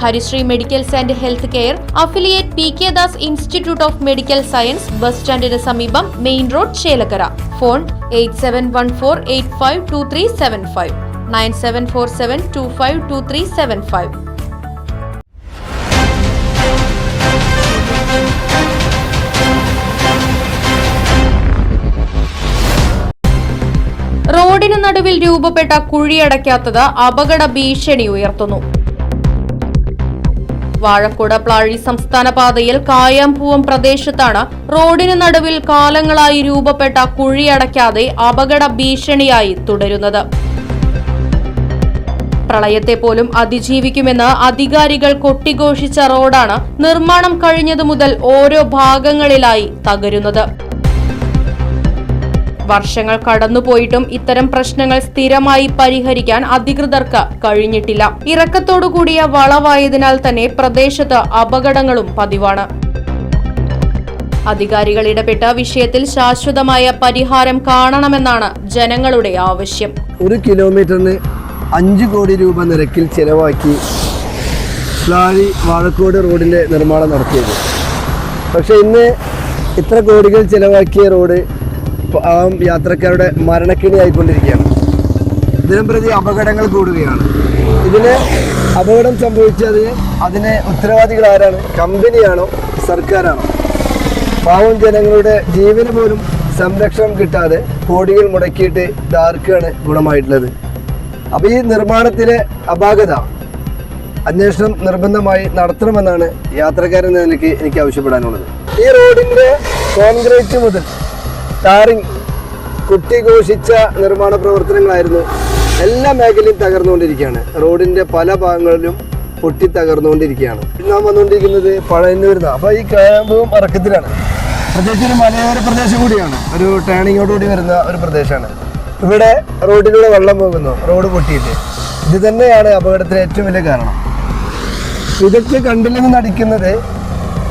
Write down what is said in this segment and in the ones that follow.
Harisree medicals and health care affiliate P K Das institute of medical science bus സ്റ്റാൻഡിന് സമീപം main road Chelakkara. Phone eight seven one four eight five two three seven five. Nine seven four seven two five two three seven five. റോഡിന് നടുവിൽ രൂപപ്പെട്ട കുഴിയടയ്ക്കാത്തത് അപകട ഭീഷണി ഉയർത്തുന്നു. വാഴക്കുട പ്ലാഴി സംസ്ഥാന പാതയിൽ കായാംപൂവം പ്രദേശത്താണ് റോഡിന് നടുവിൽ കാലങ്ങളായി രൂപപ്പെട്ട കുഴി അടയ്ക്കാതെ അപകട ഭീഷണിയായി തുടരുന്നത്. പ്രളയത്തെ പോലും അതിജീവിക്കുമെന്ന് അധികാരികൾ കൊട്ടിഘോഷിച്ച റോഡാണ് നിർമ്മാണം കഴിഞ്ഞതു മുതൽ ഓരോ ഭാഗങ്ങളിലായി തകരുന്നത്. വർഷങ്ങൾ കടന്നുപോയിട്ടും ഇത്തരം പ്രശ്നങ്ങൾ സ്ഥിരമായി പരിഹരിക്കാൻ അധികൃതർക്ക് കഴിഞ്ഞിട്ടില്ല. ഇറക്കത്തോടു കൂടിയ വളവായതിനാൽ തന്നെ പ്രദേശത്ത് അപകടങ്ങളും പതിവാണ്. അധികാരികൾ ഇടപെട്ട വിഷയത്തിൽ ശാശ്വതമായ പരിഹാരം കാണണമെന്നാണ് ജനങ്ങളുടെ ആവശ്യം. ഒരു കിലോമീറ്ററിന് അഞ്ച് കോടി രൂപ നിരക്കിൽ ചെലവാക്കി പ്ലാഴി വാഴക്കോട് റോഡിന്റെ നിർമ്മാണം നടത്തിയത്. പക്ഷേ ഇന്ന് ഇത്ര കോടികൾ ചെലവാക്കിയ റോഡ് ആ യാത്രക്കാരുടെ മരണക്കിണി ആയിക്കൊണ്ടിരിക്കുകയാണ് ദിനം പ്രതി അപകടങ്ങൾ കൂടുകയാണ്. ഇതിന് അപകടം സംഭവിച്ചതിന് അതിന് ഉത്തരവാദികൾ ആരാണ്? കമ്പനിയാണോ? സർക്കാരാണോ? പാവം ജനങ്ങളുടെ ജീവന് പോലും സംരക്ഷണം കിട്ടാതെ കോടികൾ മുടക്കിയിട്ട് ഇതാർക്കാണ് ഗുണമായിട്ടുള്ളത്? അപ്പോൾ ഈ നിർമ്മാണത്തിലെ അപാകത അന്വേഷണം നിർബന്ധമായി നടത്തണമെന്നാണ് യാത്രക്കാരൻ നിലയ്ക്ക് എനിക്ക് ആവശ്യപ്പെടാനുള്ളത്. ഈ റോഡിന്റെ കോൺക്രീറ്റ് മുതൽ ടാറിങ് കുട്ടിഘോഷിച്ച നിർമ്മാണ പ്രവർത്തനങ്ങളായിരുന്നു എല്ലാ മേഖലയും തകർന്നുകൊണ്ടിരിക്കുകയാണ്. റോഡിന്റെ പല ഭാഗങ്ങളിലും പൊട്ടി തകർന്നുകൊണ്ടിരിക്കുകയാണ്. നാം വന്നുകൊണ്ടിരിക്കുന്നത് പഴയന്നൂരുന്ന. അപ്പോൾ ഈ ക്യാമ്പും ഇറക്കത്തിലാണ് പ്രത്യേകിച്ച് ഒരു മലയോര പ്രദേശം കൂടിയാണ്. ഒരു ടേണിങ്ങോടുകൂടി വരുന്ന ഒരു പ്രദേശമാണ്. ഇവിടെ റോഡിലൂടെ വെള്ളം പോകുന്നു. റോഡ് പൊട്ടിയിട്ട്. ഇത് തന്നെയാണ് അപകടത്തിന് ഏറ്റവും വലിയ കാരണം. ഇതൊക്കെ കണ്ടില്ലെന്ന് നടിക്കുന്നത്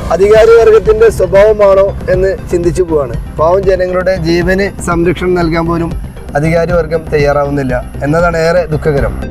അധികാരി വർഗത്തിന്റെ സ്വഭാവമാണോ എന്ന് ചിന്തിച്ചു പോവാണ്. പാവം ജനങ്ങളുടെ ജീവന് സംരക്ഷണം നൽകാൻ പോലും അധികാരി വർഗം തയ്യാറാവുന്നില്ല. എന്നതാണ് ഏറെ ദുഃഖകരം.